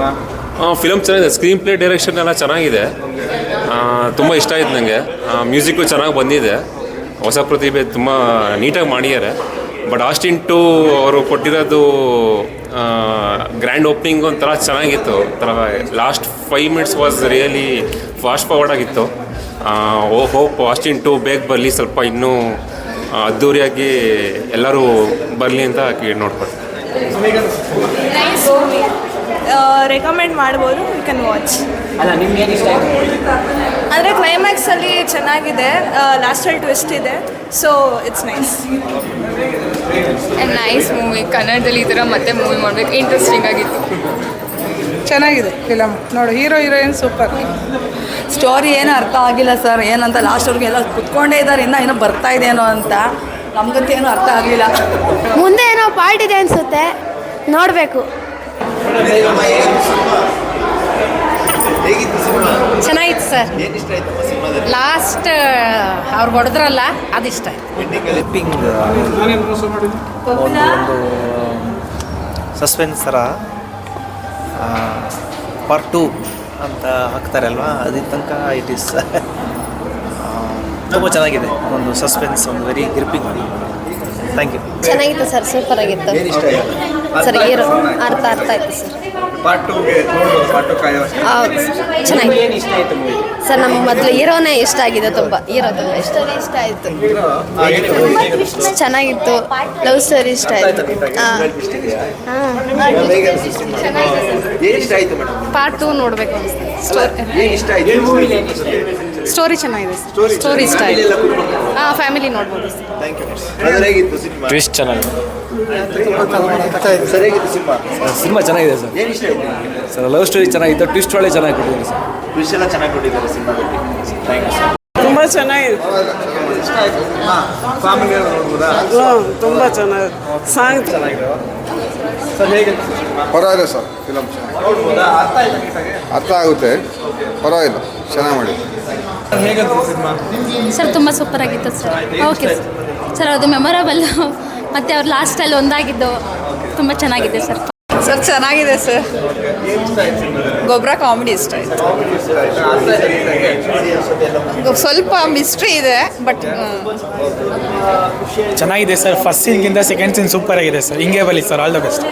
Cinema? Film ಚೆನ್ನಾಗಿದೆ. Screenplay direction ಎಲ್ಲ ಚೆನ್ನಾಗಿದೆ. ತುಂಬ ಇಷ್ಟ ಆಯ್ತು ನನಗೆ ಮ್ಯೂಸಿಕ್ಕು ಚೆನ್ನಾಗಿ ಬಂದಿದೆ. ಹೊಸ ಪ್ರತಿಭೆ ತುಂಬ ನೀಟಾಗಿ ಮಾಡಿದ್ದಾರೆ. ಬಟ್ ಆಸ್ಟಿನ್ ಟು ಅವರು ಕೊಟ್ಟಿರೋದು ಗ್ರ್ಯಾಂಡ್ ಓಪನಿಂಗ್ ಒಂಥರ ಚೆನ್ನಾಗಿತ್ತು. ಒಂಥರ last five minutes was really fast forward ಆಗಿತ್ತು. ಓ ಹೋಪ್ ಆಸ್ಟಿನ್ ಟು ಬೇಗ ಬರಲಿ. ಸ್ವಲ್ಪ ಇನ್ನೂ ಅದ್ದೂರಿಯಾಗಿ ಎಲ್ಲರೂ ಬರಲಿ ಅಂತ ನೋಡ್ಕೊಳ್ತೀನಿ. ರೆಕಮೆಂಡ್ ಮಾಡ್ಬೋದು ಯು ಕ್ಯಾನ್ ವಾಚ್ ಅಲ್ಲ ನಿಮ್ಗೆ ಏನು ಇಷ್ಟ ಆಯ್ತು? ಅಂದರೆ ಕ್ಲೈಮ್ಯಾಕ್ಸಲ್ಲಿ ಚೆನ್ನಾಗಿದೆ ಲಾಸ್ಟಲ್ಲಿ ಟ್ವಿಸ್ಟ್ ಇದೆ so it's nice nice movie ಕನ್ನಡದಲ್ಲಿ ಈ ಥರ ಮತ್ತೆ ಮೂವಿ ಮಾಡಬೇಕು ಇಂಟ್ರೆಸ್ಟಿಂಗ್ ಆಗಿತ್ತು. ಚೆನ್ನಾಗಿದೆ ಫಿಲಮ್ ನೋಡು ಹೀರೋ ಹೀರೋಯಿನ್ ಸೂಪರ್ ಸ್ಟೋರಿ ಏನು ಅರ್ಥ ಆಗಿಲ್ಲ ಸರ್ ಏನಂತ ಲಾಸ್ಟ್ವರೆಗೂ ಎಲ್ಲ ಕುತ್ಕೊಂಡೇ ಇದ್ದಾರೆ ಇನ್ನೂ ಏನೋ ಬರ್ತಾ ಇದೆಯೇನೋ ಅಂತ. ನಮ್ಗಂತೂ ಏನೂ ಅರ್ಥ ಆಗಲಿಲ್ಲ. ಮುಂದೆ ಏನೋ ಪಾರ್ಟ್ ಇದೆ ಅನಿಸುತ್ತೆ ನೋಡಬೇಕು. ಚೆನ್ನಾಗಿತ್ತು ಸರ್. ಲಾಸ್ಟ್ ಅವ್ರು ಹೊಡೆದ್ರಲ್ಲ, ಅದಿಷ್ಟ. ಸಸ್ಪೆನ್ಸ್ ಥರ ಪಾರ್ಟ್ ಟೂ ಅಂತ ಹಾಕ್ತಾರೆ ಅಲ್ವಾ? ಅದ್ರ ತನಕ ಇಟ್ ಈಸ್ ತುಂಬ ಚೆನ್ನಾಗಿದೆ. ಒಂದು ಸಸ್ಪೆನ್ಸ್, ಒಂದು ವೆರಿ ಗ್ರಿಪ್ಪಿಂಗ್ ಥ್ಯಾಂಕ್ ಯು ಚೆನ್ನಾಗಿತ್ತು ಸರ್ ಸೂಪರ್ ಆಗಿತ್ತು. ಏನು ಇಷ್ಟ ಆಯ್ತು? ಸರ್ ಹೀರೋ ಅರ್ಥ ಅರ್ಥ ಆಯ್ತು ಸರ್. ಹೌದು ಚೆನ್ನಾಗಿದೆ. ಏನು ಇಷ್ಟ ಆಯ್ತು ಸರ್ ನಮ್ಮ ಮೊದಲು ಹೀರೋನೇ ಇಷ್ಟ ಆಗಿದೆ ತುಂಬ. ಹೀರೋ ತುಂಬ ಇಷ್ಟ ಇಷ್ಟ ಆಯಿತು. ಚೆನ್ನಾಗಿತ್ತು. ಲವ್ ಸ್ಟೋರಿ ಇಷ್ಟ ಆಯಿತು. ಹಾಂ. ಏನು ಪಾರ್ಟ್ ಟೂ ನೋಡಬೇಕು ಸ್ಟೋರಿ ಸ್ಟೋರಿ ಚೆನ್ನಾಗಿದೆ ಸ್ಟೋರಿ ಸ್ಟೋರಿ ಇಷ್ಟ ಆಯಿತು ಹಾಂ ಫ್ಯಾಮಿಲಿ ನೋಡ್ಬೋದು ಥ್ಯಾಂಕ್ ಯು ಅದ್ರ ಹೇಗಿತ್ತು ಸಿನಿಮಾ? ಟ್ವಿಸ್ಟ್ ಚೆನ್ನಾಗಿದೆ. Sir cinema? ಸಿನಿಮಾ ಚೆನ್ನಾಗಿದೆ ಸರ್. ಏನು ಇಷ್ಟ ಆಯ್ತು ಸರ್ ಲವ್ ಸ್ಟೋರಿ ಚೆನ್ನಾಗಿತ್ತು. ಟ್ವಿಸ್ಟ್ ಒಳ್ಳೆ ಚೆನ್ನಾಗಿ ಕೊಟ್ಟಿದ್ದಾರೆ ಸರ್. ಟ್ವಿಸ್ಟ್ ಎಲ್ಲ ಚೆನ್ನಾಗಿ ಕೊಟ್ಟಿದ್ದಾರೆ ಸಿನಿಮಾದಲ್ಲಿ ಥ್ಯಾಂಕ್ ಯು ಸರ್ ತುಂಬ ಚೆನ್ನಾಗಿದೆ. ಇಷ್ಟ ಆಯ್ತು ಫ್ಯಾಮಿಲಿ ನೋಡ್ಬೋದಾ? ತುಂಬ ಚೆನ್ನಾಗಿದೆ ಸಾಂಗ್ ಚೆನ್ನಾಗಿದೆ ಸರ್ ಹೇಗೆ ಸಿನಿಮಾ? ಪರವಾಗಿಲ್ಲ ಸರ್ ಫಿಲಮ್ ಅರ್ಥ ಆಗುತ್ತೆ. ಪರವಾಗಿಲ್ಲ. ಚೆನ್ನಾಗಿ ಮಾಡಿದ್ರು ಸರ್ ತುಂಬ ಸೂಪರ್ ಆಗಿತ್ತು ಸರ್. ಓಕೆ ಸರ್ ಸರ್ ಅದು ಮೆಮೊರಬಲ್ ಮತ್ತು ಅವ್ರು ಲಾಸ್ಟಲ್ಲಿ ಒಂದಾಗಿದ್ದು ತುಂಬ ಚೆನ್ನಾಗಿದೆ ಸರ್. ಸರ್ ಚೆನ್ನಾಗಿದೆ ಸರ್ ಗೊಬ್ಬರ ಕಾಮಿಡಿ ಇಷ್ಟ ಆಯ್ತು. ಸ್ವಲ್ಪ ಮಿಸ್ಟ್ರಿ ಇದೆ ಬಟ್ ಚೆನ್ನಾಗಿದೆ ಸರ್ ಫಸ್ಟ್ ಸೀನ್ಗಿಂತ ಸೆಕೆಂಡ್ ಸೀನ್ ಸೂಪರ್ ಆಗಿದೆ ಸರ್ ಹಿಂಗೆ ಬಲಿ ಸರ್ ಆಲ್ ದ ಬೆಸ್ಟ್